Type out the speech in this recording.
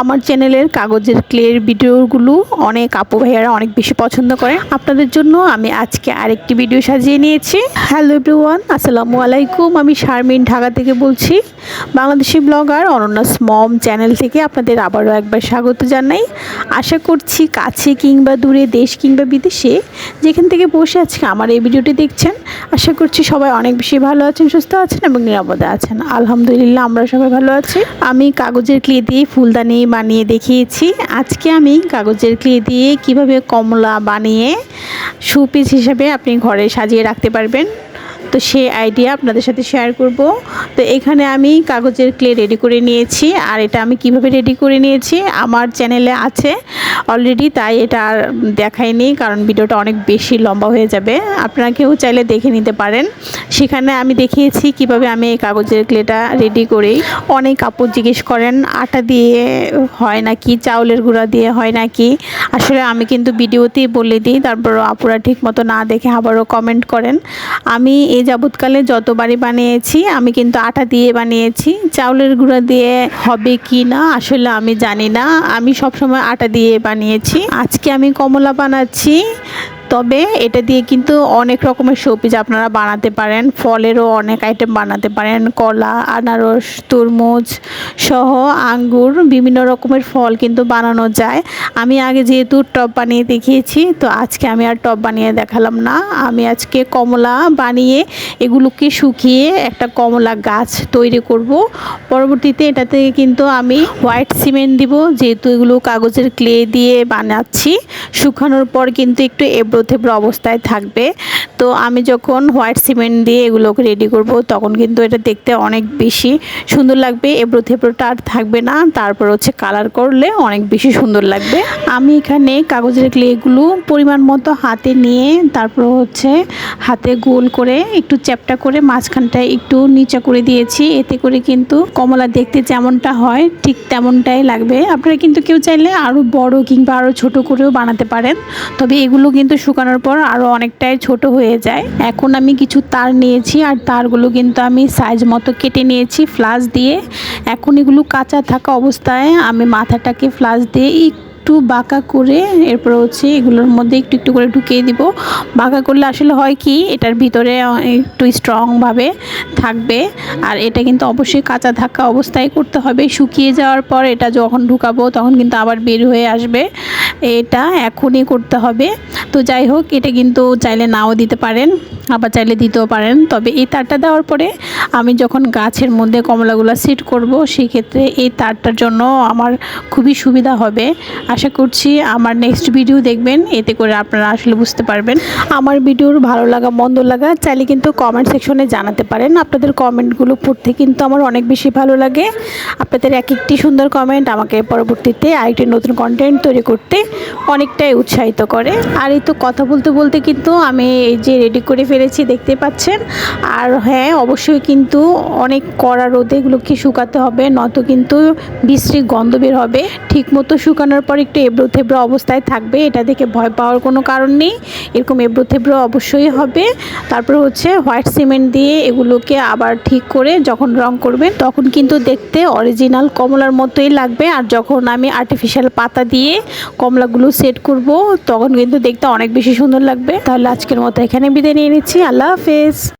আমার চ্যানেলের কাগজের ক্লের ভিডিওগুলো অনেক আপু ভাইয়ারা অনেক বেশি পছন্দ করে। আপনাদের জন্য আমি আজকে আরেকটি ভিডিও সাজিয়ে নিয়েছি। হ্যালো এভরিওয়ান আসসালামু আলাইকুম। আমি শারমিন ঢাকা থেকে বলছি। বাংলাদেশি ব্লগার অনন্যাস মম চ্যানেল থেকে আপনাদের আবারও একবার স্বাগত জানাই। আশা করছি কাছে কিংবা দূরে, দেশ কিংবা বিদেশে যেখান থেকে বসে আজকে আমার এই ভিডিওটি দেখছেন, আশা করছি সবাই অনেক বেশি ভালো আছেন, সুস্থ আছেন এবং নিরাপদে আছেন। আলহামদুলিল্লাহ, আমরা সবাই ভালো আছি। আমি কাগজের ক্লে দিয়ে ফুলদানি বানিয়ে দেখিয়েছি। আজকে আমি কাগজের ক্লে দিয়ে কীভাবে কমলা বানিয়ে শোপিস হিসাবে আপনি ঘরে সাজিয়ে রাখতে পারবেন। তো সেই আইডিয়া আপনাদের সাথে শেয়ার করব। তো এখানে আমি কাগজের ক্লে রেডি করে নিয়েছি, আর এটা আমি কীভাবে রেডি করে নিয়েছি আমার চ্যানেলে আছে। অলরেডি তাই এটা আর দেখাইনি, কারণ ভিডিওটা অনেক বেশি লম্বা হয়ে যাবে। আপনারা কেউ চাইলে দেখে নিতে পারেন। সেখানে আমি দেখিয়েছি কীভাবে আমি এই কাগজের ক্লেটা রেডি করি। অনেক কাপড় জিজ্ঞেস করেন, আটা দিয়ে হয় নাকি, চাউলের গুঁড়া দিয়ে হয় নাকি? আসলে আমি কিন্তু ভিডিওতেই বলে দিই তারপর আপুরা ঠিক মতো না দেখে আবারও কমেন্ট করেন। আমি এই যাবৎকালে যতবারই বানিয়েছি, আমি কিন্তু আটা দিয়ে বানিয়েছি। চাউলের গুঁড়া দিয়ে হবে কি না, আসলে আমি জানি না। আমি সবসময় আটা দিয়ে বানিয়েছি। আজকে আমি কমলা বানাচ্ছি। তবে এটা দিয়ে কিন্তু অনেক রকমের শোপিস আপনারা বানাতে পারেন। ফলেরও অনেক আইটেম বানাতে পারেন। কলা, আনারস, তরমুজ সহ আঙ্গুর, বিভিন্ন রকমের ফল কিন্তু বানানো যায়। আমি আগে যেহেতু টপ বানিয়ে দেখিয়েছি, তো আজকে আমি আর টপ বানিয়ে দেখালাম না। আমি আজকে কমলা বানিয়ে এগুলোকে শুকিয়ে একটা কমলা গাছ তৈরি করব। পরবর্তীতে এটাতে কিন্তু আমি হোয়াইট সিমেন্ট দিব, যেহেতু এগুলো কাগজের ক্লে দিয়ে বানাচ্ছি। শুকানোর পর কিন্তু একটু এবড়ো থেবড়ো অবস্থায় থাকবে। তো আমি যখন হোয়াইট সিমেন্ট দিয়ে এগুলোকে রেডি করব, তখন কিন্তু এটা দেখতে অনেক বেশি সুন্দর লাগবে। এবড়ো থেবড়োটা আর থাকবে না। তারপর হচ্ছে কালার করলে অনেক বেশি সুন্দর লাগবে। আমি এখানে কাগজের ক্লেগুলো পরিমাণ মতো হাতে নিয়ে তারপর হচ্ছে হাতে গোল করে একটু চ্যাপটা করে মাঝখানটায় একটু নিচা করে দিয়েছি। এতে করে কিন্তু কমলা দেখতে যেমনটা হয়, ঠিক তেমনটাই লাগবে। আপনারা কিন্তু কেউ চাইলে আরও বড় কিংবা আরও ছোট করেও বানাতে পারেন। তবে এগুলো কিন্তু শুকানোর পর আরও অনেকটাই ছোট হয়ে যায়। এখন আমি কিছু তার নিয়েছি আর তারগুলো কিন্তু আমি সাইজ মতো কেটে নিয়েছি ফ্লাস দিয়ে। এখন এগুলো কাঁচা থাকা অবস্থায় আমি মাথাটাকে ফ্লাস দিয়ে একটু বাঁকা করে এরপর হচ্ছে এগুলোর মধ্যে একটু একটু করে ঢুকিয়ে দিব। বাঁকা করলে আসলে হয় কি, এটার ভিতরে একটু স্ট্রংভাবে থাকবে। আর এটা কিন্তু অবশ্যই কাঁচা থাকা অবস্থায় করতে হবে। শুকিয়ে যাওয়ার পর এটা যখন ঢুকাবো তখন কিন্তু আবার বের হয়ে আসবে। এটা এখনই করতে হবে। তো যাই হোক, এটা কিন্তু চাইলে নাও দিতে পারেন, আবার চাইলে দিতেও পারেন। তবে এই তারটা দেওয়ার পরে আমি যখন গাছের মধ্যে কমলাগুলো সেট করব সেই ক্ষেত্রে এই তারটার জন্য আমার খুবই সুবিধা হবে। আশা করছি আমার নেক্সট ভিডিও দেখবেন, এতে করে আপনারা আসলে বুঝতে পারবেন। আমার ভিডিওর ভালো লাগা, মন্দ লাগা, চাইলে কিন্তু কমেন্ট সেকশনে জানাতে পারেন। আপনাদের কমেন্টগুলো পড়তে কিন্তু আমার অনেক বেশি ভালো লাগে। আপনাদের এক একটি সুন্দর কমেন্ট আমাকে পরবর্তীতে আরেকটি নতুন কন্টেন্ট তৈরি করতে অনেকটাই উৎসাহিত করে। আর এই তো কথা বলতে বলতে কিন্তু আমি এই যে রেডি করে ফেলেছি, দেখতে পাচ্ছেন। আর হ্যাঁ অবশ্যই কিন্তু অনেক কড়া রোদে এগুলোকে শুকাতে হবে নত কিন্তু বিশ্রী গন্ধ বের হবে। ঠিক মতো শুকানোর পর একটু এবড়ো থেবড়ো অবস্থায় থাকবে, এটা দেখে ভয় পাওয়ার কোনো কারণ নেই। এরকম এবড়ো থেবড়ো অবশ্যই হবে। তারপর হচ্ছে হোয়াইট সিমেন্ট দিয়ে এগুলোকে আবার ঠিক করে যখন রং করবেন, তখন কিন্তু দেখতে অরিজিনাল কমলার মতোই লাগবে। আর যখন আমি আর্টিফিশিয়াল পাতা দিয়ে কমলাগুলো সেট করব, তখন কিন্তু দেখতে অনেক বেশি সুন্দর লাগবে। তাহলে আজকের মতো এখানে বিদায় নিয়ে নিচ্ছি। আল্লাহ হাফেজ।